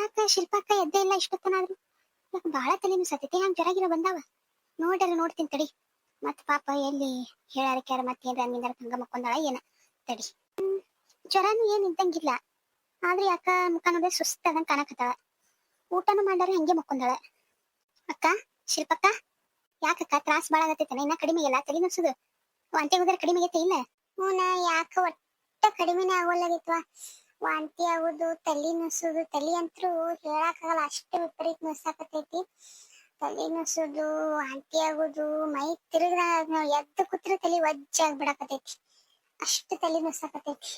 ಯಾಕ ಶಿಲ್ಪಕ್ಕ ಎದ್ದೆ ಇಲ್ಲ ಇಷ್ಟೊತ್ತನಾದ್ರು ಯಾಕ ಬಾಳ ತಲೆನೂ ಸತೈತಿ ಹಂಗ ಕೆರಗಿರ ಬಂದಾವ? ನೋಡ್ಯಾರ ನೋಡ್ತೀನಿ ತಡಿ. ಮತ್ ಪಾಪ ಎಲ್ಲಿ ಹೇಳಾರಕ್ಯಾರ ಮತ್ ಏನ್ರ ನಿಂದಾರ ಹಂಗ ಮಕ್ಕೊಂದಾಳ ಏನ? ತಡಿ. ಜ್ವರನು ಏನ್ ಇದ್ದಂಗಿಲ್ಲ. ಆದ್ರೆ ಯಾಕ ಮುಖ ನೋಡಿದ್ರೆ ಸುಸ್ತಾದಂಗ ಕಾಣಕತ್ತಾಳ. ಊಟನು ಮಾಡ್ಯಾರ ಹಂಗೆ ಮಕ್ಕೊಂದಾಳ ಅಕ್ಕ, ಶಿಲ್ಪಕ್ಕ? ಯಾಕಕ್ಕ ತ್ರಾಸ್ ಬಾಳ ಆಗತ್ತೈತನ? ಇನ್ನ ಕಡಿಮೆ ಇಲ್ಲ? ತಲೆ ನುಗ್ಸುದು ವಾಂತಿ ಹೋದ್ರೆ ಕಡಿಮೆ ಆಗೈತೆ ಇಲ್ಲ ಹ್ಞೂ ಯಾಕ ಒಟ್ಟ ಕಡಿಮೆನೇ ಆಗೋಲ್ಲಾಗಿತ್ವ? ವಾಂತಿ ಆಗುದು ತಲೆ ನುಸುದು ತಲಿ ಅಂತೂ ಹೇಳಕ್ಕಾಗಲ್ಲ ಅಷ್ಟು ವಿಪರೀತ ನುಸಾಕತೈತಿ. ತಲಿ ನುಸುದು ವಾಂತಿ ಆಗುದು ಮೈ ತಿರುಗ್ರ ಎದ್ದ ಎದ್ದು ಕೂತ್ರೆ ತಲಿ ವಜ್ಜ ಆಗ್ಬಿಡಕತೈತಿ ಅಷ್ಟು ತಲಿ ನುಸಾಕತೈತಿ.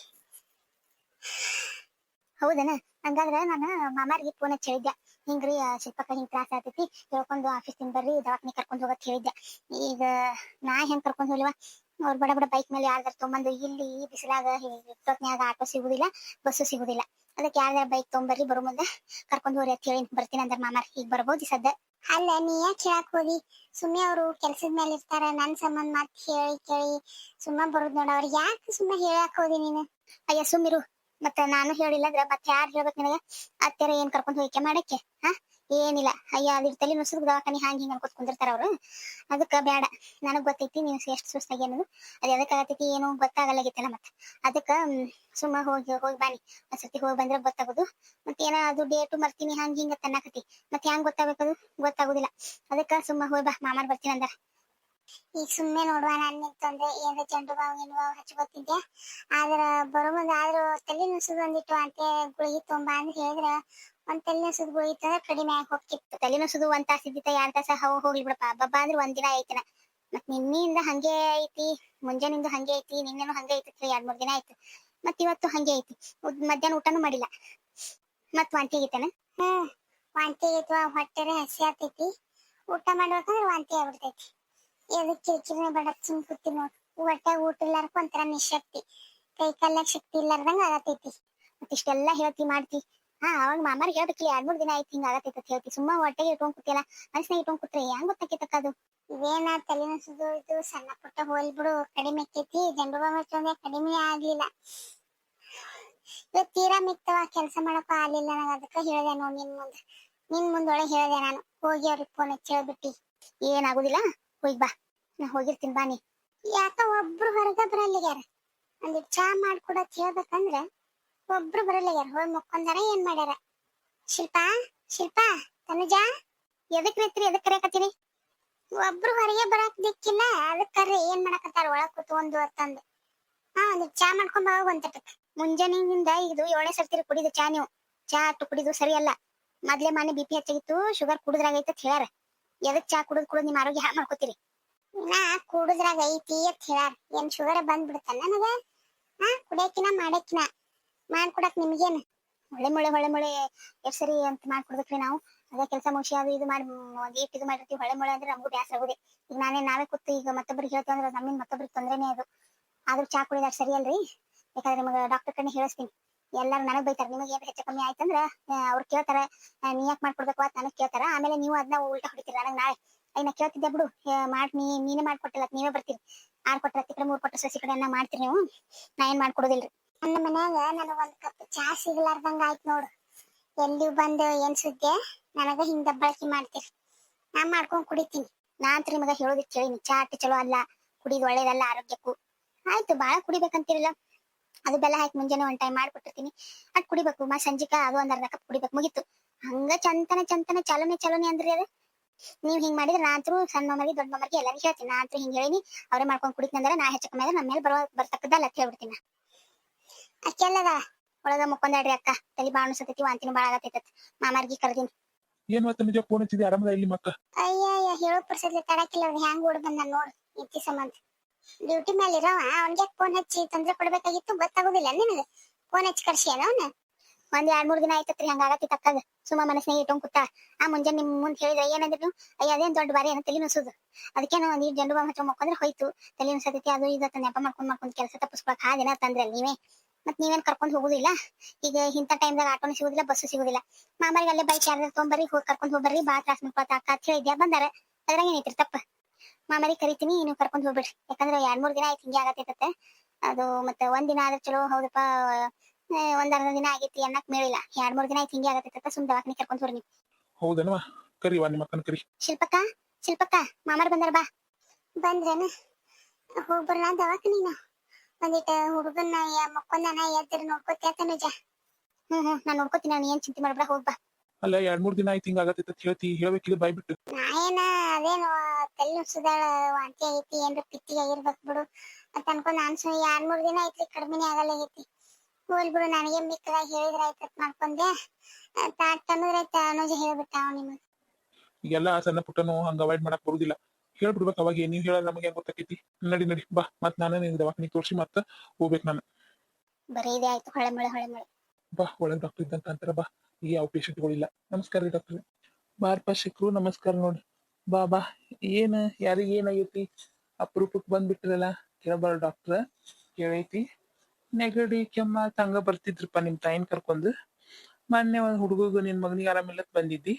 ಹೌದನ? ಹಂಗಾದ್ರ ನಾನು ಮಾಮಾರಿಗೆ ಫೋನ್ ಹಚ್ಚಿ ಹೇಳಿದ್ದೆ. ಹಿಂಗ್ರಿ ಶಿಲ್ಪಕ್ಕ ಹಿಂಗ್ ತ್ರಾಸ ಆಗ್ತೈತಿ ಹೇಳ್ಕೊಂಡು ಆಫೀಸಿಂದ ಬರ್ರಿ ದವಾಖಾನೆ ಕರ್ಕೊಂಡು ಹೋಗತ್ ಹೇಳಿದ್ದೆ. ಈಗ ನಾ ಹೆಂಗ್ ಕರ್ಕೊಂಡ್ ಹೋಗ್ಲಿವ? ಅವ್ರ ಬಡ ಬಡ ಬೈಕ್ ಮೇಲೆ ಯಾರ್ದಾರ ತೊಗೊಂಬಂದು ಇಲ್ಲಿ ಈ ಬಿಸಿಲಾಗ ಇಷ್ಟೊತ್ನ್ಯಾಗ ಆಟೋ ಸಿಗುದಿಲ್ಲ ಬಸ್ಸು ಸಿಗುದಿಲ್ಲ. ಅದಕ್ಕೆ ಯಾರ್ದಾರ ಬೈಕ್ ತೊಗೊಂಬರ್ರಿ ಬರೋ ಮುಂದೆ ಕರ್ಕೊಂಡು ಹೋರಿ ಅಂತ ಹೇಳಿ ಬರ್ತೀನಿ ಅಂದ್ರ ಮಾಮಾರ್. ಈಗ ಬರ್ಬೋದು ಸದ್ದ. ಅಲ್ಲ ನೀ ಯಾಕೆ ಹೇಳಕ್ ಹೋದಿ? ಸುಮ್ಮನೆ ಅವರು ಕೆಲ್ಸದ ಮೇಲೆ ಇರ್ತಾರ ನನ್ ಸಂಬಂಧ ಮತ್ ಹೇಳಿ ಕೇಳಿ. ಸುಮ್ಮ ಬರುದ್ ನೋಡ ಅವ್ರಿಗೆ ಯಾಕೆ ಸುಮ್ಮನೆ ಹೇಳಕ್ ಹೋದಿ ನೀನು? ಅಯ್ಯ ಸುಮ್ಮಿರು ಮತ್ತೆ ನಾನು ಹೇಳಿಲ್ಲ ಅಂದ್ರೆ ಮತ್ತೆ ಯಾರು ಹೇಳ್ಬೇಕು ನಿನಗೆ? ಅತ್ತೆರ ಏನ್ ಕರ್ಕೊಂಡ್ ಹೋಗಿಕೆ ಮಾಡಕ್ಕೆ? ಹಾ? ಏನಿಲ್ಲ. ಅಯ್ಯ ಅದ್ರ ತಲೆ ನುಸುಗ್ ದವಾಖಾನಿ ಹಂಗ ಹಿಂಗ ಅನ್ಕೋತ್ ಕುಂದಿರ್ತಾರ ಅವ್ರು. ಅದಕ್ಕ ಬೇಡ ನನಗ್ ಗೊತ್ತೈತಿ ನೀವು ಎಷ್ಟು ಸುಸ್ತಾಗಿ ಅನ್ನೋದು. ಅದ್ ಎದಕ್ ಏನೋ ಏನು ಗೊತ್ತಾಗಲ್ಲಾಗಿತ್ತಲ್ಲ ಮತ್ತೆ. ಅದಕ್ಕ ಸುಮ್ಮ ಹೋಗಿ ಹೋಗಿ ಬಾನಿ ಒಂದ್ಸತಿ ಹೋಗಿ ಬಂದ್ರೆ ಗೊತ್ತಾಗೋದು. ಮತ್ತೆ ಏನ ಅದು ಡೇಟು ಮರ್ತೀನಿ ಹಂಗ ಹಿಂಗ ತನ್ನಕತಿ ಮತ್ತೆ ಹೆಂಗ್ ಗೊತ್ತಾಗ್ಬೇಕದು? ಗೊತ್ತಾಗೋದಿಲ್ಲ. ಅದಕ್ಕ ಸುಮ್ಮ ಹೋಗಿ ಬಾ, ಮಾಮಾರ್ ಬರ್ತೀನಿ ಅಂದಾರ. ಈಗ ಸುಮ್ಮನೆ ನೋಡುವ ನಾನು ನಿಂತಂದ್ರೆ ಏನ್ರ ಚಂಡು ಬಾವು ಗಿಂಡು ಬಾವು ಹಚ್ಕೋತಿದ್ದೆ ಆದ್ರ ಬರೋ ಮುಂದೆ ಆದ್ರೂ ತಲೆ ನುಸುದು ಒಂದಿಟ್ಟು ಅಂತೆ ಗುಳಿಗೆ ತುಂಬ ಅಂತ ಹೇಳಿದ್ರ, ಒಂದ್ ತಲೆ ನುಸುದು ಗುಳಿಗೆ ತಂದ್ರೆ ಕಡಿಮೆ ಆಗಿ ಹೋಗ್ತಿತ್ತು. ತಲೆ ನುಸುದು ಒಂದ್ ತಾಸ ಇದ್ದಿತ್ತ, ಎರಡ್ ತಾಸ ಹೋ ಹೋಗ್ಲಿ ಬಿಡಪ್ಪ ಹಬ್ಬ ಅಂದ್ರೆ ಒಂದ್ ದಿನ ಐತಿನ ಮತ್ ನಿನ್ನಿಂದ ಹಂಗೆ ಐತಿ, ಮುಂಜಾನಿಂದ ಹಂಗೆ ಐತಿ, ನಿನ್ನೆನು ಹಂಗೆ ಐತಿ ಎರಡ್ ಮೂರ್ ದಿನ ಆಯ್ತು. ಮತ್ ಇವತ್ತು ಹಂಗೆ ಐತಿ. ಮಧ್ಯಾಹ್ನ ಊಟನು ಮಾಡಿಲ್ಲ. ಮತ್ ವಾಂತಿ ಆಗೈತೇನ? ಹ್ಮ್, ವಾಂತಿ ಆಗೈತಿ ಹೊಟ್ಟೆರೆ ಹಸಿ ಆಗ್ತೈತಿ ಊಟ ಮಾಡ್ಬೇಕಂದ್ರೆ ವಾಂತಿ ಆಗ್ಬಿಡ್ತೈತಿ. ಎದಕ್ ಕಿರಿಕಿರಿನೇ ಬೇಡ ಸುಮ್ ಕೂತಿ ಹೊಟ್ಟೆ ಊಟ ಇಲ್ಲಾರ್ಕ ಒಂಥರ ನಿಶಕ್ತಿ. ಕೈ ಕಾಲಾಗ ಶಕ್ತಿ ಇಲ್ಲಾರ್ದಂಗ ಆಗತೈತಿ ಮತ್ತಿಷ್ಟೆಲ್ಲ ಹೇಳ್ತಿ ಮಾಡ್ತಿ. ಹಾ, ಅವಾಗ ಮಾಮಾರಿಗೆ ಹೇಳ್ಬೇಕಿಲ್ಲ, ಎರಡ್ ಮೂರ್ ದಿನ ಆಯ್ತು ಹಿಂಗ ಆಗತೈತಿ ಅಂತ ಹೇಳ್ತಿ. ಸುಮ್ಮ ಹೊಟ್ಟೆಗೆ ಇಟ್ಕೊಂಡ್ ಕೂತಿಲ್ಲ ಮನ್ಸಿನಾಗ ಇಟ್ಕೊಂಡ್ ಕೂತ್ರೆ ಹೆಂಗ್ ಗೊತ್ತಾಕೈತಕ್ಕ ಅದು? ಇದೇನ ತಲೆನಸುದು ಇದು ಸಣ್ಣ ಪುಟ್ಟ ಹೋಲ್ ಬಿಡು, ಕಡಿಮೆ ಆಕೈತಿ. ಜಂಡು ಬಾಂಬ್ ಕಡಿಮೆ ಆಗ್ಲಿಲ್ಲ. ಇವತ್ ತೀರಾ ಮಿಕ್ತವ ಕೆಲಸ ಮಾಡಕ್ ಆಗ್ಲಿಲ್ಲ ನನಗ ಅದಕ್ಕ ಹೇಳ್ದೆ ನೋಡ್ ನಿನ್ ಮುಂದ. ನಿನ್ ಮುಂದೊಳಗೆ ಹೇಳ್ದೆ ನಾನು. ಹೋಗಿ ಅವ್ರಿಗೆ ಫೋನ್ ಹಚ್ಚಿ ಹೇಳ್ಬಿಟ್ಟಿ. ಏನಾಗುದಿಲ್ಲ? ಹೋಗಿ ಬಾ. ನಾ ಹೋಗಿರ್ತೀನಿ, ಬಾ ನೀ. ಯಾಕ ಒಬ್ರು ಹೊರಗ ಬರಲ್ಲಿಗ್ಯಾರ ಒಂದಿಟ್ ಚಾ ಮಾಡ್ಕೊಡತ್ ಹೇಳ್ಬೇಕಂದ್ರ ಒಬ್ರು ಬರಲ್ಲಿಗ್ಯಾರ ಹೋಗಿ ಮುಕ್ಕೊಂದಾರ ಏನ್ ಮಾಡ್ಯಾರ? ಶಿಲ್ಪಾ ಶಿಲ್ಪಾ, ತನುಜಾ, ಎದಕ್ ನಿಂತ್ರಿ, ಎದಕ್ ಕರೆಯಕತ್ತೀರಿ ಒಬ್ರು ಹೊರಗೆ ಬರಾಕ್ ದಿಕ್ಕಿಲ್ಲ, ಅದಕ್ ಏನ್ ಮಾಡಕತ್ತಾರ? ಒಳಗ್ ಕೂತ್ಕೊಂಡು ಅತ್ತಂದ್ ಹಾ, ಒಂದಿಟ್ ಚಾ ಮಾಡ್ಕೊಂಡ್ ಬಾ ಒಂದಟಕ್ ಮುಂಜಾನೆಯಿಂದ ಇದು ಏಳನೇ ಸರ್ತಿರಿ ಕುಡಿದು ಚಾ ನೀವು. ಚಾ ಅಟ್ಟು ಕುಡಿದು ಸರಿ ಅಲ್ಲ ಮೊದ್ಲೇ ಮನೆ ಬಿ ಪಿ ಹೆಚ್ಚಾಗಿತ್ತು, ಶುಗರ್ ಕುಡಿದ್ರಾಗೈತೆ ಅಂತ ಹೇಳ್ಯಾರ. ಎದಕ್ ಚಾ ಕುಡಿದ್ ಕುಡಿದ್ ನಿಮ್ ಆರೋಗ್ಯ ಹಾಳು ಮಾಡ್ಕೋತೀರಿ? ನಾ ಕುಡುದ್ರಾಗ ಐತಿ ಅಂತ ಹೇಳಾರ. ಏನ್ ಶುಗರ್ ಬಂದ್ಬಿಡ್ತಾನ ನನಗ? ಹಾ, ಕುಡಿಯಕಿನ ಮಾಡಕಿನ ಮಾಡ್ಕೊಡಕ್ ನಿಮ್ಗೇನ್? ಹೊಳೆ ಮುಳೆ ಹೊಳೆ ಮುಳೆ ಎಷ್ಟ್ ಸರಿ ಅಂತ ಮಾಡ್ಕೊಡ್ಬೇಕ್ರಿ ನಾವು. ಅದೇ ಕೆಲಸ ಮುಗಿಸಿ ಅದು ಇದು ಮಾಡಿ ಒಂದ್ ಇದು ಮಾಡಿರ್ತೀವಿ ಹೊಳೆ ಮುಳೆ ಅಂದ್ರೆ ನಮಗೂ ಬ್ಯಾಸರ ಆಗುದೇ. ಈಗ ನಾನೇ, ನಾವೇ ಕೂತು ಈಗ ಮತ್ತೊಬ್ರಿಗೆ ಹೇಳ್ತೀವಿ ಅಂದ್ರೆ ನಮ್ಮಿಂದ ಮತ್ತೊಬ್ರಿಗೆ ತೊಂದ್ರೆನೇ ಅದು. ಆದ್ರೂ ಚಾ ಕುಡಿದ್ರೆ ಸರಿ ಅಲ್ರಿ? ಬೇಕಾದ್ರೆ ನಿಮಗೆ ಡಾಕ್ಟರ್ ಕಡೆ ಹೇಳಿಸ್ತೀನಿ. ಎಲ್ಲಾರು ನನಗ್ ಬೈತಾರ, ನಿಮಗೆ ಏನ್ ಹೆಚ್ಚು ಕಮ್ಮಿ ಆಯ್ತಂದ್ರ ಅವ್ರು ಕೇಳ್ತಾರ ನೀ ಯಾಕೆ ಮಾಡ್ಕೊಡ್ಬೇಕು ಅಂತ ನನಗ್ ಕೇಳ್ತಾರ, ಆಮೇಲೆ ನೀವು ಅದನ್ನ ಉಲ್ಟಾ ಹೊಡಿತೀರ, ನನಗ್ ನಾಳೆ, ಅಯ್ಯ, ನಾ ಕೇಳ್ತಿದ್ದೆ ಬಿಡು ಮಾಡಿ, ನೀ, ನೀನೇ ಮಾಡ್ಕೊಟ್ಟಿಲ್ಲ, ನೀವೇ ಬರ್ತೀರಿ, ಆರ್ ಕೊಟ್ರ, ಹತ್ತಿ ಮೂರ್ ಕೊಟ್ರ, ಸಸಿ ಕಡೆ ಅನ್ನ ಮಾಡ್ತೀರಿ ನೀವು, ನಾ ಏನ್ ಮಾಡ್ಕೊಡೋದಿಲ್ರಿ. ನನ್ನ ಮನ್ಯಾಗ ನನಗ ಒಂದ್ ಕಪ್ ಚಾ ಸಿಗ್ಲಾರ್ದಂಗ ಆಯ್ತು ನೋಡು ಎಲ್ಲಿ ಬಂದು ಏನ್ ಸುದ್ದಿ, ನನಗ ಹಿಂಗ ಬಳಕೆ ಮಾಡ್ತೀರಿ, ನಾ ಮಾಡ್ಕೊಂಡ್ ಕುಡಿತೀನಿ ನಾ ಅಂತ ನಿಮಗ ಹೇಳೋದಿಕ್ ಕೇಳಿನಿ ಚಾ ಅಟ್ಟು ಚಲೋ ಅಲ್ಲ, ಕುಡಿದು ಒಳ್ಳೇದಲ್ಲ ಆರೋಗ್ಯಕ್ಕೂ, ಆಯ್ತು, ಬಾಳ ಕುಡಿಬೇಕಂತಿರಲ್ಲ ಅದು ಬೆಲ್ಲ ಹಾಕಿ ಮುಂಜಾನೆ ಒನ್ ಟೈಮ್ ಮಾಡ್ಕೊಟ್ಟಿರ್ತೀನಿ. ಅದ್ ಕುಡಿಬೇಕು ಮಾ ಸಂಜಿಕ ಅದು ಒಂದ್ ಅರ್ಧ ಕಪ್ ಕುಡಿಬೇಕು. ಮುಗಿತು. ಹಂಗ ಚಂತನ ಚಂತನ ಚಲೋನೆ ಚಲೋನೆ ಅಂದ್ರಿ ಅದ. ನೀವ್ ಹಿಂಗ್ ಮಾಡಿದ್ರೆ ನಾ ಅಂತೂ ಸಣ್ಣ ಮಮ್ಮರಿಗೆ ದೊಡ್ಡ ಮಮ್ಮರಿಗೆ ಎಲ್ಲರಿಗೂ ಹೇಳ್ತೀನಿ. ನಾ ಅಂತೂ ಹಿಂಗ್ ಹೇಳಿನಿ. ಅವ್ರೇ ಮಾಡ್ಕೊಂಡ್ ಕುಡಿತಂದ್ರೆ ನಾ ಹೆಚ್ಚ ಕಮ್ಮಿ ನಮ್ಮ ಮೇಲೆ ಬರುವ ಬರ್ತಕ್ಕದ್ದಲ್ಲ ಅಂತ ಹೇಳ್ಬಿಡ್ತೀನಿ ಅಕ್ಕೆಲ್ಲದ ಒಳಗ ಮುಕ್ಕೊಂದಾಡ್ರಿ ಅಕ್ಕ. ತಲಿ ಬಾಳ ಸತತಿ ವಾಂತಿನ ಬಾಳ ಆಗತೈತತ್. ಮಾಮಾರ್ಗಿ ಕರ್ದಿನಿ. ಏನ್ ಮತ್ತೆ ನಿಜ ಫೋನ್ ಹಚ್ಚಿದಿ ಆರಾಮದ ಇಲ್ಲಿ ಮಕ್ಕ? ಅಯ್ಯ ಅಯ್ಯ ಹೇಳೋ ಪರ್ಸದ್ಲಿ ತಡಕಿಲ್ಲ ಅವ್ರು. ಹೆಂಗ್ ಓಡ್ ಬಂದ ನೋಡ್. ಇತ್ತಿ ಸಂಬಂಧ ಡ್ಯೂಟಿ ಮೇಲೆ ಇರೋವ ಅವನ್ಗೆ ಫೋನ್ ಹಚ್ಚಿ ತೊಂದ್ರೆ ಕೊಡ್ಬೇಕಾಗಿತ್ತು, ಗೊತ್ತಾಗುದಿಲ್ಲ ನಿನಗೆ. ಫೋನ್ ಹಚ್ಚಿ ಕರ್ಸಿಯನ ಅವನ? ಒಂದ್ ಎರಡ್ ಮೂರ್ ದಿನ ಆಯ್ತತ್ರಿ ಹಂಗ ಆಗತ್ತಿ ತಕ್ಕದ ಸುಮ್ಮ ಮನಸ್ಸಿನಾಗ ಇಟ್ಕೊಂಡ್ ಕೂತ. ಆ ಮುಂಜಾನೆ ನಿಮ್ ಮುಂದ್ ಹೇಳಿದ್ರೆ ಏನಂದ್ರು? ಅಯ್ಯ, ಅದೇನ್ ದೊಡ್ಡ ಬಾರಿ ಏನೋ ತಲೆ ನುಸುದು. ಅದಕ್ಕೇನೋ ಒಂದ್ ಈ ಜಂಡು ಬಾಂಬ್ ಹಚ್ಚೋ ಮಕ್ಕಂದ್ರೆ ಹೋಯ್ತು. ತಲೆ ಅದು ಇದು ನೆಪ ಮಾಡ್ಕೊಂಡ್ ಮಾಡ್ಕೊಂಡ್ ಕೆಲಸ ತಪ್ಪಿಸ್ಕೊಳಕ್ ಆ ದಿನ ತಂದ್ರೆ ನೀವೇ. ಮತ್ ನೀವೇನ್ ಕರ್ಕೊಂಡ್ ಹೋಗುದಿಲ್ಲ? ಈಗ ಇಂಥ ಟೈಮ್ದಾಗ ಆಟೋನು ಸಿಗುದಿಲ್ಲ, ಬಸ್ಸು ಸಿಗುದಿಲ್ಲ. ಮಾಮಾರಿಗೆ ಅಲ್ಲೇ ಬೈಕ್ ಯಾರ್ದಾರ ತೊಗೊಂಬರ್ರಿ, ಹೋಗಿ ಕರ್ಕೊಂಡ್ ಹೋಗ್ಬರ್ರಿ, ಬಾ ತ್ರಾಸ್ ಮಾಡ್ಕೊಳ್ತಾ ಅಕ್ಕ ಅಂತ ಹೇಳಿದ್ಯಾ ಬಂದಾರ. ಅದ್ರಾಗ ಏನೈತ್ರಿ ತಪ್ಪ? ಮಾಮಾರಿ ಕರಿತೀನಿ ನೀವು ಕರ್ಕೊಂಡ್ ಹೋಗ್ಬಿಡ್ರಿ. ಯಾಕಂದ್ರೆ ಎರಡ್ ಮೂರ್ ದಿನ ಆಯ್ತು ಹಿಂಗೆ ಆಗತ್ತೆ ಅದು ಮತ್ತೆ ಒಂದ್ ದಿನ ಆದ್ರೆ ಚಲೋ ಹೌದಪ್ಪ ಒಂದ್ ಅರ್ಧ ದಿನ ಆಗೈತಿ ಅನ್ನಕ್ ಮೇಳಿಲ್ಲ. ಎರಡ್ ಮೂರ್ ದಿನ ಆಯ್ತು ಹಿಂಗೆ ಆಗತ್ತೈತ ಸುಮ್ ದವಾಖಾನೆ ಕರ್ಕೊಂಡು ಹೋಗ್ರಿ ನೀವು. ಹೌದನವ ಕರಿವಾ ನಿಮ್ಮ ಅಕ್ಕನ ಕರಿ. ಶಿಲ್ಪಕ್ಕ ಶಿಲ್ಪಕ್ಕ ಮಾಮರ್ ಬಂದಾರ ಬಾ. ಬಂದ್ರೇನ? ಹೋಗ್ಬರ್ಲ ದವಾಖಾನಿನ ಒಂದಿಟ ಹುಡುಗನ್ನ ಮಕ್ಕೊಂದನ ಎದ್ದಿರ ನೋಡ್ಕೋತ್ಯಾತ ನಿಜ ಹ್ಮ್ ಹ್ಮ್ ನಾನ್ ನೋಡ್ಕೋತೀನಿ ನಾನು ಏನ್ ಚಿಂತೆ ಮಾಡ್ಬೇಡ ಹೋಗ್ಬಾ ಅಲ್ಲ ಎರಡ್ ಮೂರ್ ದಿನ ಆಯ್ತು ಹಿಂಗ ಆಗತ್ತೆ ಹೇಳ್ತಿ ಹೇಳ್ಬೇಕಿಲ್ಲ ಬಾಯ್ ಬಿಟ್ಟು. ನಾ ಏನ ಅದೇನು ತಲೆ ನುಡ್ಸುದಾಳ ವಾಂತಿ ಆಗೈತಿ ಏನ್ರ ಪಿತ್ತಿ ಆಗಿರ್ಬೇಕು ಬಿಡು ಅಂತ ಅನ್ಕೊಂಡ್ ನಾನ್ ಸುಮ್ನೆ ಎರಡ್ ಮೂರ್ ದಿನ ಐತ್ರಿ ಕಡಿಮೆನೆ ಆಗಲ್ಲ ಆಗೈತಿ. ಹೋಲ್ ಬಿಡು ನನಗೆ ಮಿಕ್ಕದಾಗ ಹೇಳಿದ್ರ ಆಯ್ತು ಅಂತ ಮಾಡ್ಕೊಂಡೆ. ತಾಟ್ ತಂದ್ರೈತ ಅನ್ನೋಜ್ ಹೇಳ್ಬಿಟ್ಟ ಅವ್ ನಿಮಗೆ. ಈಗೆಲ್ಲ ಸಣ್ಣ ಪುಟ್ಟನು ಹಂಗ ಅವಾಯ್ಡ್ ಮಾಡಕ್ ಬರುದಿಲ್ಲ. ಹೇಳ್ಬಿಡ್ಬೇಕು ಅವಾಗ ನೀವ್ ಹೇಳ ನಮಗೆ ಹೆಂಗ್ ಗೊತ್ತಾಕೈತಿ? ನಡಿ ನಡಿ ಬಾ ಮತ್ ನಾನು ನಿನ್ ದವಾಖಾನಿ ತೋರ್ಸಿ ಮತ್ತ ಹೋಗ್ಬೇಕು ನಾನು. ಬರೀ ಇದೆ ಆಯ್ತು ಹೊಳೆ ಮಳೆ ಹೊಳೆ ಮಳೆ. ಬಾ ಒಳಗ್ ಡಾಕ್ಟರ್ ಇದ್ದಂತ ಅಂತಾರ ಬಾ. ಈಗ ಯಾವ ಪೇಷಂಟ್ಗಳಿಲ್ಲ ನಮಸ್ಕಾರ ರೀ ಡಾಕ್ಟರ್ ಬಾರ್ಪಾ ಶಿಕ್ರು ನಮಸ್ಕಾರ ನೋಡಿ. ಬಾ ಬಾ ಏನ ಯಾರಿಗ ಏನಾಗೈತಿ ಅಪರೂಪಕ್ಕೆ ಬಂದ್ಬಿಟ್ರಲ್ಲ ಕೇಳಬಾರ ಡಾಕ್ಟ್ರ ಕೇಳೈತಿ. ನೆಗಡಿ, ಕೆಮ್ಮ, ತಂಗ ಬರ್ತಿದ್ರಪ್ಪ ನಿಮ್ ತಾಯಿನ ಕರ್ಕೊಂಡು. ಮೊನ್ನೆ ಒಂದ್ ಹುಡುಗಗ ನಿನ್ ಮಗನಿಗೆ ಆರಾಮಿಲ್ಲತ್ ಬಂದಿದ್ದಿ.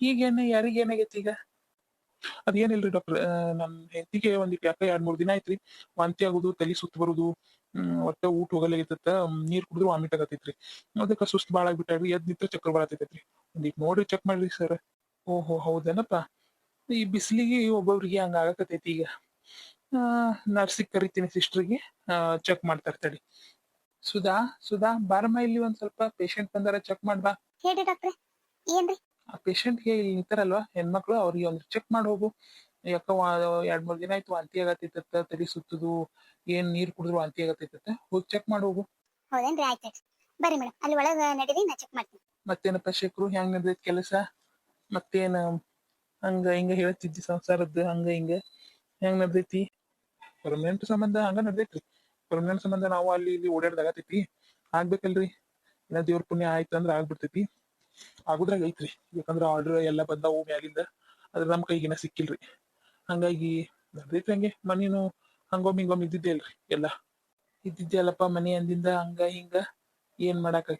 ಈಗೇನ ಯಾರಿಗ ಏನಾಗೈತಿ ಈಗ? ಅದೇನಿಲ್ರಿ ಡಾಕ್ಟರ್ ನನ್ ಹೆಂಡತಿಗೆ ಒಂದಿಟ್ಟು ಯಾಕ ಎರಡ್, ಮೂರ್ ದಿನ ಆಯ್ತ್ರಿ. ವಾಂತಿ ಆಗುದು, ತಲೆ ಸುತ್ತ ಬರುದು ಒಟ್ಟ ಊಟ ಹೋಗಲಾಗಿತ್ತ ನೀರ್ ಕುಡಿದ್ರು ವಾಮಿಟ್ ಆಗತೈತ್ರಿ ಅದಕ್ಕ ಸುಸ್ತ್ ಬಾಳ ಆಗ್ಬಿಟ್ಟಾರಿ ಎದ್ ನಿಂತ ಚಕ್ರ ಬರತೈತ್ರಿ ಒಂದಿಟ್ ನೋಡ್ರಿ ಚೆಕ್ ಮಾಡ್ರಿ ಸರ್ ಓಹೋ, ಹೌದೇನಪ್ಪ? ಈ ಬಿಸಿಲಿಗೆ ಒಬ್ಬೊಬ್ರಿಗೆ ಹಂಗ ಆಗಕತೈತಿ ಈಗ. ಆ ನರ್ಸಿಗ್ ಕರಿತೀನಿ ಸಿಸ್ಟರ್ಗೆ ಚೆಕ್ ಮಾಡ್ತಾ ತಡಿ ಸುಧಾ ಸುಧಾ ಬಾರಮ್ಮ ಇಲ್ಲಿ ಒಂದ್ ಸ್ವಲ್ಪ ಪೇಷಂಟ್ ಬಂದಾರ ಚೆಕ್ ಮಾಡ್ಬಾ ಹೇಳಿ ಡಾಕ್ಟ್ರೆ ಏನ್ರಿ? ಆ ಪೇಷಂಟ್ಗೆ ಇಲ್ಲಿ ನಿಂತಾರಲ್ವಾ ಹೆಣ್ಮಕ್ಳು ಅವ್ರಿಗೆ ಒಂದು ಚೆಕ್ ಮಾಡಿ ಹೋಗು. ಯಾಕ ಎರಡ್ ಮೂರ್ ದಿನ ಆಯ್ತು ವಾಂತಿ ಆಗತ್ತಿತ್ತ ತಲೆ ಸುತ್ತದು ಏನ್ ನೀರ್ ಕುಡಿದ್ರು ವಾಂತಿ ಆಗತ್ತಿತ್ತ ಹೋಗಿ ಚೆಕ್ ಮಾಡಿ ಹೋಗು. ಹೌದೇನ್ರಿ ಆಯ್ತು ಬರ್ರಿ ಮೇಡಮ್ ಅಲ್ಲಿ ಒಳಗ ನಡೀರಿ ನಾ ಚೆಕ್ ಮಾಡ್ತೀನಿ. ಮತ್ತೇನಪ್ಪ ಶೇಖರು ಹೆಂಗ್ ನಡ್ದೈತಿ ಕೆಲಸ? ಮತ್ತೇನ ಹಂಗ ಹಿಂಗ ಹೇಳ್ತಿದ್ದಿ ಸಂಸಾರದ್ದು ಹಂಗ ಹಿಂಗ. ಹೆಂಗ್ ನಡ್ದೈತಿ? ಪರ್ಮನೆಂಟ್ ಸಂಬಂಧ ಹಂಗ ನಡ್ದೈತ್ರಿ. ಪರ್ಮನೆಂಟ್ ಸಂಬಂಧ ನಾವು ಅಲ್ಲಿ ಇಲ್ಲಿ ಓಡಾಡ್ದಾಗತೈತಿ ಆಗ್ಬೇಕಲ್ರಿ. ಇನ್ನ ದೇವ್ರ ಪುಣ್ಯ ಆಯ್ತು ಅಂದ್ರ ಆಗ್ಬಿಡ್ತೈತಿ. ಆಗುದ್ರಾಗ ಐತ್ರಿ. ಯಾಕಂದ್ರ ಆರ್ಡರ್ ಎಲ್ಲಾ ಬಂದಾವು ಮ್ಯಾಲಿಂದ ಅದ್ರ ನಮ್ ಕೈಗಿನ ಸಿಕ್ಕಿಲ್ರಿ. ಹಂಗಾಗಿ ನಡ್ದೈತ್ರಿ ಹಂಗೆ. ಮನಿನು ಹಂಗೊಮ್ಮೆ ಹಿಂಗೊಮ್ಮೆ ಇದ್ದಿದ್ದೆ ಅಲ್ರಿ ಎಲ್ಲ. ಇದ್ದಿದ್ದೆ ಮನೆ ಅಂದಿಂದ ಹಂಗ ಹಿಂಗ ಏನ್ ಮಾಡಾಕ್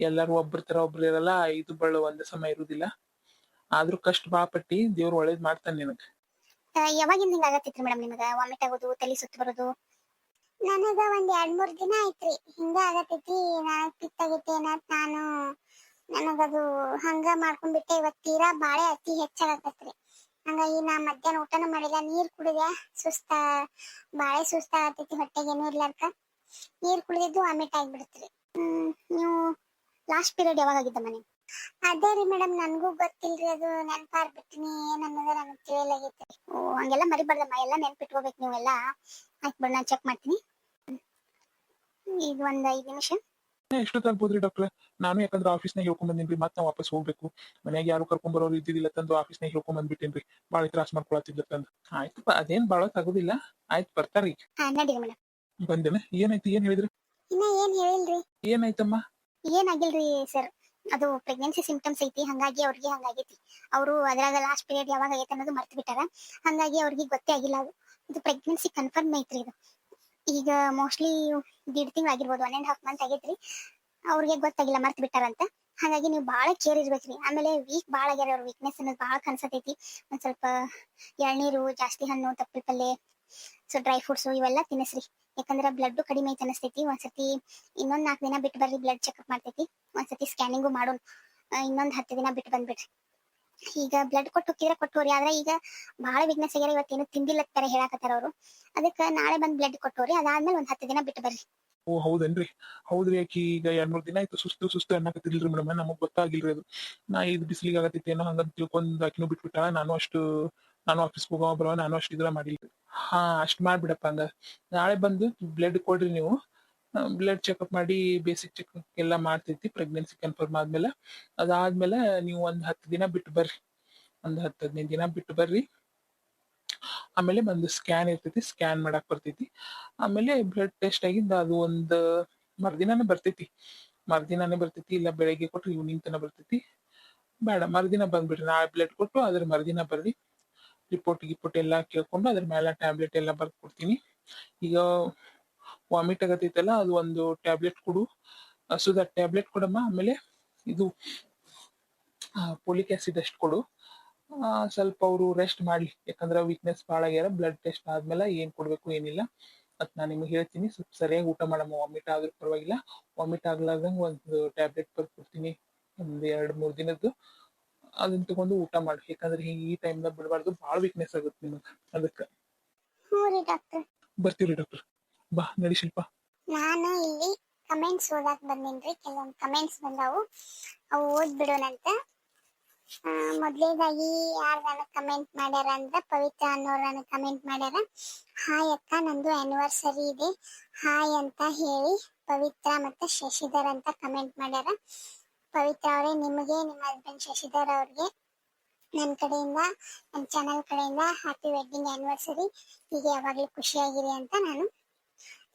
ಎಲ್ಲಾರು ಒಬ್ರ ತರ ಒಬ್ರು ಇರಲ್ಲ. ಐದು ಬಳ್ಳು ಒಂದೇ ಸಮ ಇರುದಿಲ್ಲ. ಆದ್ರೂ ಕಷ್ಟ ಬಾಪಟ್ಟಿ ಪಟ್ಟಿ ದೇವ್ರ ಒಳ್ಳೇದ್ ಮಾಡ್ತಾನೆ ನಿನಗ. ಯಾವಾಗಿಂದ ಹಿಂಗ ಆಗತ್ತಿತ್ರಿ ಮೇಡಮ್ ನಿಮಗ? ವಾಮಿಟ್ ಆಗೋದು ತಲೆ ಸುತ್ತ ಬರೋದು? ನನಗ ಒಂದ್ ಎರಡ್ ಮೂರ್ ದಿನ ಆಯ್ತ್ರಿ. ಹಿಂಗ ಆಗತೈತಿ ನನಗ್ ಪಿತ್ತಾಗೈತಿ ಅನ್ನತ್ ನಾನು ನನಗದು ಹಂಗ ಮಾಡ್ಕೊಂಡ್ಬಿಟ್ಟೆ. ಇವತ್ ತೀರಾ ಬಾಳೆ ಅತಿ ಹೆಚ್ಚಾಗತ್ತೈತ್ರಿ. ಹಂಗಾಗಿ ನಾ ಮಧ್ಯಾಹ್ನ ಊಟನ ಮಾಡಿಲ್ಲ. ನೀರ್ ಕುಡಿದೆ. ಸುಸ್ತ ಬಾಳೆ ಸುಸ್ತ ಆಗತೈತಿ ಹೊಟ್ಟೆಗೆ ಏನು ಇರ್ಲಾರ್ಕ ನೀರ್ ಕುಡಿದಿದ್ದು ವಾಮಿಟ್ ಆಗ್ಬಿಡ್ತ್ರಿ. ಹ್ಮ್ ನೀವು ಲಾಸ್ಟ್ ಪೀರಿಯಡ್ ಯಾವಾಗ ಆಗಿದ್ದ ಮನೆ? ಅದೇ ರೀ ಮೇಡಮ್ ನನಗೂ ಗೊತ್ತಿಲ್ರಿ ಅದು ನೆನಪಾಗ್ಬಿಟ್ಟಿನಿ ಏನನ್ನೋದು ನನಗೆ ತಿಳಿಯಲಾಗೈತೆ ಓ ಹಂಗೆಲ್ಲ ಮರಿಬಾರ್ದಮ್ಮ. ಎಲ್ಲ ನೆನ್ಪಿಟ್ಕೋಬೇಕು ನೀವೆಲ್ಲ. ಆಯ್ತು ಬಿಡ್ ನಾನ್ ಚೆಕ್ ಮಾಡ್ತೀನಿ. ಈಗ ಒಂದ್ ಐದ್ ನಿಮಿಷ. ಎಷ್ಟೊತ್ತು ಆಗ್ಬೋದ್ರಿ ಡಾಕ್ಟರ್. ನಾನು ಯಾಕಂದ್ರೆ ಆಫೀಸ್ನಾಗ ಹೇಳ್ಕೊಂಡ್ ಬಂದಿನ್ರಿ. ಮತ್ತೆ ನಾವು ವಾಪಸ್ ಹೋಗ್ಬೇಕು. ಮನ್ಯಾಗ ಯಾರು ಕರ್ಕೊಂಡ್ ಬರೋರು ಇದ್ದಿದ್ದಿಲ್ಲ ತಂದು ಆಫೀಸ್ನಾಗ ಹೇಳ್ಕೊಂಡ್ ಬಂದ್ಬಿಟ್ಟೇನ್ರಿ. ಬಾಳ ತ್ರಾಸ್ ಮಾಡ್ಕೊಳತಿದ್ಲ ತಂದು. ಆಯ್ತಪ್ಪ ಅದೇನ್ ಬಾಳ ತಗೋದಿಲ್ಲ ಆಯ್ತು ಬರ್ತಾರಿ ಹಾ ಮೇಡಮ್. ಬಂದೇನ. ಏನಾಯ್ತು ಏನ್ ಹೇಳಿದ್ರಿ? ಇನ್ನ ಏನ್ ಹೇಳಿಲ್ರಿ? ಏನಾಯ್ತಮ್ಮ? ಏನಾಗಿಲ್ರಿ ಸರ್? ಅದು ಪ್ರೆಗ್ನೆನ್ಸಿ ಸಿಂಪ್ಟಮ್ಸ್ ಐತಿ, ಹಂಗಾಗಿ ಅವ್ರಿಗೆ ಹಂಗಾಗೈತಿ. ಅವರು ಅದ್ರಾಗ ಲಾಸ್ಟ್ ಪೀರಿಯಡ್ ಯಾವಾಗ ಆಗೈತೆ ಅನ್ನೋದು ಮರ್ತು ಬಿಟ್ಟಾರ. ಹಂಗಾಗಿ ಅವ್ರಿಗೆ ಗೊತ್ತೇ ಆಗಿಲ್ಲ ಅದು. ಇದು ಪ್ರೆಗ್ನೆನ್ಸಿ ಕನ್ಫರ್ಮ್ ಐತ್ರಿ ಇದು. ಈಗ ಮೋಸ್ಟ್ಲಿ ದೀಡ್ ತಿಂಗಳು ಆಗಿರ್ಬೋದು ಒನ್ ಅಂಡ್ ಹಾಫ್ ಮಂತ್ ಆಗೈತ್ರಿ. ಅವ್ರಿಗೆ ಗೊತ್ತಾಗಿಲ್ಲ, ಮರ್ತು ಬಿಟ್ಟಾರಂತ ಹಾಗಾಗಿ ನೀವು ಬಹಳ ಕೇರ್ ಇರ್ಬೇಕ್ರಿ. ಆಮೇಲೆ ವೀಕ್ ಭಾಳ ಆಗ್ಯಾರ ಅವ್ರ ವೀಕ್ನೆಸ್ ಅನ್ನೋದು ಭಾಳ ಕನ್ಸತೈತಿ ಒಂದ್ ಸ್ವಲ್ಪ ಎಳ್ನೀರು, ಜಾಸ್ತಿ ಹಣ್ಣು ತಪ್ಪಲ್ ಪಲ್ಲೆ ಸೊ ಡ್ರೈ ಫ್ರೂಟ್ಸ್ ಇವೆಲ್ಲ ತಿನ್ನಿಸ್ರಿ. ಯಾಕಂದ್ರೆ ಬ್ಲಡ್ ಕಡಿಮೆ ಐತೆ ಅನಿಸ್ತೈತಿ. ಒಂದ್ಸತಿ ಇನ್ನೊಂದ್ ನಾಲ್ಕು ದಿನ ಬಿಟ್ಟು ಬರ್ರಿ ಬ್ಲಡ್ ಚೆಕ್ಅಪ್ ಮಾಡ್ತೈತಿ. ಒಂದ್ಸತಿ ಸ್ಕ್ಯಾನಿಂಗು ಮಾಡೋಣ. ಇನ್ನೊಂದ್ ಹತ್ತು ದಿನ ಬಿಟ್ಟು ಬಂದ್ಬಿಡ್ರಿ. ಈಗ ಬ್ಲಡ್ ಕೊಟ್ಟು ಹೋಗಿದ್ರೆ ಕೊಟ್ಟೋರಿ ಆದ್ರೆ ಈಗ ಬಹಳ ವೀಕ್ನೆಸ್ ಆಗ್ಯಾರ ಇವತ್ತೇನು ತಿಂದಿಲ್ಲ ತರ ಹೇಳಾಕತ್ತಾರ ಅವರು. ಅದಕ್ಕೆ ನಾಳೆ ಬಂದ್ ಬ್ಲಡ್ ಕೊಟ್ಟೋರಿ ಅದಾದ್ಮೇಲೆ ಒಂದ್ ಹತ್ತು ದಿನ ಬಿಟ್ಟು ಬರ್ರಿ. ಓ, ಹೌದೇನ್ರಿ? ಹೌದ್ರಿ ಆಕಿ. ಈಗ ಎರಡ್ ಮೂರ್ ದಿನ ಆಯ್ತು. ಸುಸ್ತು ಸುಸ್ತು ಅನ್ನಕತ್ತಿಲ್ರಿ ಮೇಡಮ್. ನಮಗ್ ಗೊತ್ತಾಗಿಲ್ರಿ ಅದು. ನಾ ಇದು ಬಿಸಿಲಿಗೆ ಆಗತ್ತೈತಿ ಏನೋ ಹಂಗಂತ ತಿಳ್ಕೊಂಡ್ ಆಕಿನೂ ಬಿಟ್ಬಿಟ್ಟ. ನಾನು ಅಷ್ಟು, ನಾನು ಆಫೀಸ್ ಹೋಗೋ ಬರೋ ನಾನು ಅಷ್ಟು ಇದ್ರ ಮಾಡಿಲ್ರಿ. ಹಾ, ಅಷ್ಟ್ ಮಾಡ್ಬಿಡಪ್ಪ ಹಂಗ. ನಾಳೆ ಬಂದು ಬ್ಲಡ್ ಕೊಡ್ರಿ ನೀವು. ಬ್ಲಡ್ ಚೆಕಪ್ ಮಾಡಿ ಬೇಸಿಕ್ ಚೆಕಪ್ ಎಲ್ಲ ಮಾಡ್ತೈತಿ ಪ್ರೆಗ್ನೆನ್ಸಿ ಕನ್ಫರ್ಮ್ ಆದ್ಮೇಲೆ. ಅದಾದ್ಮೇಲೆ ನೀವು ಒಂದ್ ಹತ್ತು ದಿನ ಬಿಟ್ಟು ಬರ್ರಿ. ಒಂದು ಹತ್ತು ಹದಿನೈದು ದಿನ ಬಿಟ್ಟು ಬರ್ರಿ. ಆಮೇಲೆ ಒಂದು ಸ್ಕ್ಯಾನ್ ಇರ್ತೈತಿ ಸ್ಕ್ಯಾನ್ ಮಾಡಕ್ ಬರ್ತೈತಿ. ಆಮೇಲೆ ಬ್ಲಡ್ ಟೆಸ್ಟ್ ಆಗಿಂದ ಅದು ಒಂದು ಮರ್ದಿನಾನೇ ಬರ್ತೈತಿ. ಮರ್ದಿನಾನೇ ಬರ್ತೈತಿ, ಇಲ್ಲ ಬೆಳಗ್ಗೆ ಕೊಟ್ರೆ ಈವ್ನಿಂಗ್ ತನ ಬರ್ತೈತಿ. ಬೇಡ, ಮರ್ದಿನ ಬಂದ್ಬಿಡ್ರಿ. ನಾಳೆ ಬ್ಲಡ್ ಕೊಟ್ಟು ಅದ್ರ ಮರ್ದಿನ ಬರ್ರಿ. ರಿಪೋರ್ಟ್ ಗಿಪೋರ್ಟ್ ಎಲ್ಲ ಕೇಳ್ಕೊಂಡು ಅದ್ರ ಮೇಲೆ ಟ್ಯಾಬ್ಲೆಟ್ ಎಲ್ಲ ಬರ್ದು ಕೊಡ್ತೀನಿ ಈಗ ವಾಮಿಟ್ ಆಗತ್ತೈತಲ್ಲ, ಅದು ಒಂದು ಟ್ಯಾಬ್ಲೆಟ್ ಕೊಡು. ಸುಧಾ ಟ್ಯಾಬ್ಲೆಟ್ ಕೊಡಮ್ಮ, ಆಮೇಲೆ ಇದು ಪೋಲಿಕ್ ಆಸಿಡ್ ಅಷ್ಟು ಕೊಡು. ಸ್ವಲ್ಪ ಅವರು ರೆಸ್ಟ್ ಮಾಡ್ಲಿ, ಯಾಕಂದ್ರೆ ವೀಕ್ನೆಸ್ ಭಾಳ ಆಗ್ಯಾರ ಬ್ಲಡ್ ಟೆಸ್ಟ್ ಆದ್ಮೇಲೆ ಏನ್ ಕೊಡ್ಬೇಕು ಏನಿಲ್ಲ. ಅದ್ ನಾನು ನಿಮ್ಗೆ ಹೇಳ್ತೀನಿ, ಸ್ವಲ್ಪ ಸರಿಯಾಗಿ ಊಟ ಮಾಡಮ್ಮ, ವಾಮಿಟ್ ಆದ್ರೂ ಪರವಾಗಿಲ್ಲ. ವಾಮಿಟ್ ಆಗ್ಲಾರ್ದಂಗ ಒಂದು ಟ್ಯಾಬ್ಲೆಟ್ ಬರ್ಕೊಡ್ತೀನಿ, ಒಂದ್ ಎರಡು ಮೂರು ದಿನದ್ದು. ಅದನ್ನ ತಗೊಂಡು ಊಟ ಮಾಡಿ ಯಾಕಂದ್ರೆ ಹಿಂಗ ಈ ಟೈಮ್ದಾಗ ಬಿಡಬಾರ್ದು ಬಹಳ ವೀಕ್ನೆಸ್ ಆಗುತ್ತೆ ನಿಮಗ. ಅದಕ್ಕ. ಹ್ಞೂ ಡಾಕ್ಟರ್ ಬರ್ತೀವ್ರಿ ಡಾಕ್ಟರ್ ಬಾ ನಡಿ ಶಿಲ್ಪ. ನಾನು ಇಲ್ಲಿ ಕಮೆಂಟ್ಸ್ ಓದಾಕ್ ಬಂದೇನ್ರಿ ಕೆಲವೊಂದು ಕಮೆಂಟ್ಸ್ ಬಂದಾವು. ಅವು ಓದ್ಬಿಡೋಣಂತ ಅಂತ ಮೊದ್ಲೇದಾಗಿ ಯಾರು ನನಗೆ ಕಮೆಂಟ್ ಮಾಡ್ಯಾರ ಅಂದ್ರ ಪವಿತ್ರ ಅನ್ನೋರು ನನಗೆ ಕಮೆಂಟ್ ಮಾಡ್ಯಾರ. ಹಾಯ್ ಅಕ್ಕ ನಂದು ಆನಿವರ್ಸರಿ ಇದೆ. ಹಾಯ್ ಅಂತ ಹೇಳಿ ಪವಿತ್ರ ಮತ್ತೆ ಶಶಿಧರ್ ಅಂತ ಕಮೆಂಟ್ ಮಾಡ್ಯಾರ. ಪವಿತ್ರ ಅವರೇ, ನಿಮಗೆ, ನಿಮ್ಮ ಹಸ್ಬೆಂಡ್ ಶಶಿಧರ್ ಅವ್ರಿಗೆ ನನ್ನ ಕಡೆಯಿಂದ ನನ್ನ ಚಾನಲ್ ಕಡೆಯಿಂದ ಹ್ಯಾಪಿ ವೆಡ್ಡಿಂಗ್ ಆನಿವರ್ಸರಿ ಹೀಗೆ ಯಾವಾಗಲೂ ಖುಷಿಯಾಗಿರಿ ಅಂತ ನಾನು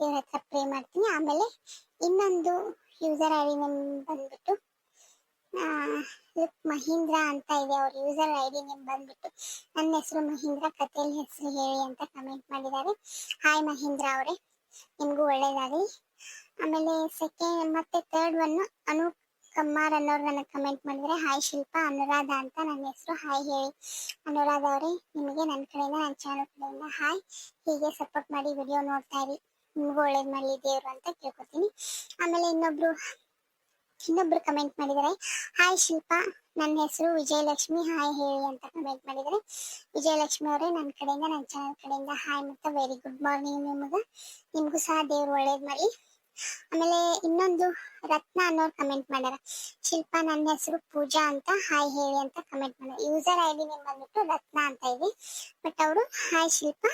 ಇವ್ರ ಹತ್ರ ಪ್ರೇ ಮಾಡ್ತೀನಿ. ಆಮೇಲೆ ಇನ್ನೊಂದು ಯೂಸರ್ ಐ ಡಿ ನೇಮ್ ಬಂದ್ಬಿಟ್ಟು ಲುಕ್ ಮಹೀಂದ್ರ ಅಂತ ಇದೆ. ಅವ್ರ ಯೂಸರ್ ಐ ಡಿ ನೇಮ್ ಬಂದ್ಬಿಟ್ಟು ನನ್ನ ಹೆಸರು ಮಹೀಂದ್ರ ಕಥೆಯಲ್ಲಿ ಹೆಸರು ಹೇಳಿ ಅಂತ ಕಮೆಂಟ್ ಮಾಡಿದ್ದಾರೆ. ಹಾಯ್ ಮಹೀಂದ್ರ ಅವರೇ, ನಿಮಗೂ ಒಳ್ಳೇದಾಗಲಿ. ಆಮೇಲೆ ಸೆಕೆಂಡ್ ಮತ್ತೆ ಥರ್ಡ್ ಒನ್ ಅನು ಕಮ್ಮಾರ್ ಅನ್ನೋರು ನನಗೆ ಕಮೆಂಟ್ ಮಾಡಿದರೆ ಹಾಯ್ ಶಿಲ್ಪ, ಅನುರಾಧ ಅಂತ ನನ್ನ ಹೆಸರು. ಹಾಯ್ ಹೇಳಿ. ಅನುರಾಧ ಅವರೇ, ನಿಮಗೆ ನನ್ನ ಕಡೆಯಿಂದ ನನ್ನ ಚಾನಲ್ ಕಡೆಯಿಂದ ಹಾಯ್ ಹೀಗೆ ಸಪೋರ್ಟ್ ಮಾಡಿ ವಿಡಿಯೋ ನೋಡ್ತಾ ಇರಿ. ನಿಮ್ಗೂ ಒಳ್ಳೇದು ಮಾಡಲಿ ದೇವ್ರು ಅಂತ ಕೇಳ್ಕೊತೀನಿ. ಆಮೇಲೆ ಇನ್ನೊಬ್ರು ಇನ್ನೊಬ್ರು ಕಮೆಂಟ್ ಮಾಡಿದ್ದಾರೆ ಹಾಯ್ ಶಿಲ್ಪಾ, ನನ್ನ ಹೆಸರು ವಿಜಯಲಕ್ಷ್ಮಿ. ಹಾಯ್ ಹೇಳಿ ಅಂತ ಕಮೆಂಟ್ ಮಾಡಿದ್ದಾರೆ ವಿಜಯಲಕ್ಷ್ಮಿ ಅವರೇ, ನನ್ನ ಕಡೆಯಿಂದ, ನನ್ನ ಚಾನಲ್ ಕಡೆಯಿಂದ ಹಾಯ್ ಮತ್ತು ವೆರಿ ಗುಡ್ ಮಾರ್ನಿಂಗ್ ನಿಮಗೆ. ನಿಮಗೂ ಸಹ ದೇವ್ರು ಒಳ್ಳೇದು ಮಾಡಿ. ಆಮೇಲೆ ಇನ್ನೊಂದು ರತ್ನ ಅನ್ನೋರು ಕಮೆಂಟ್ ಮಾಡ್ಯಾರ. ಶಿಲ್ಪಾ ನನ್ನ ಹೆಸರು ಪೂಜಾ ಅಂತ ಹಾಯ್ ಹೇಳಿ ಅಂತ ಕಮೆಂಟ್ ಮಾಡ್ಯಾರ. ಯೂಸರ್ ಐ ಡಿ ನೇಮ್ ಬಂದ್ಬಿಟ್ಟು ರತ್ನ ಅಂತ ಇದೆ. ಬಟ್ ಅವರು ಹಾಯ್ ಶಿಲ್ಪ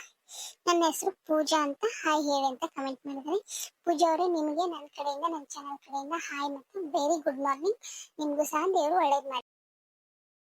ನನ್ನ ಹೆಸರು ಪೂಜಾ ಅಂತ ಹಾಯ್ ಹೇಳಿ ಅಂತ ಕಮೆಂಟ್ ಮಾಡಿದ್ದಾರೆ. ಪೂಜಾ ಅವರೇ, ನಿಮಗೆ ನನ್ನ ಕಡೆಯಿಂದ ನನ್ನ ಚಾನಲ್ ಕಡೆಯಿಂದ ಹಾಯ್ ಮತ್ತು ವೆರಿ ಗುಡ್ ಮಾರ್ನಿಂಗ್ ನಿಮಗೂ ಸಹ ದೇವರು ಒಳ್ಳೇದು ಮಾಡಿ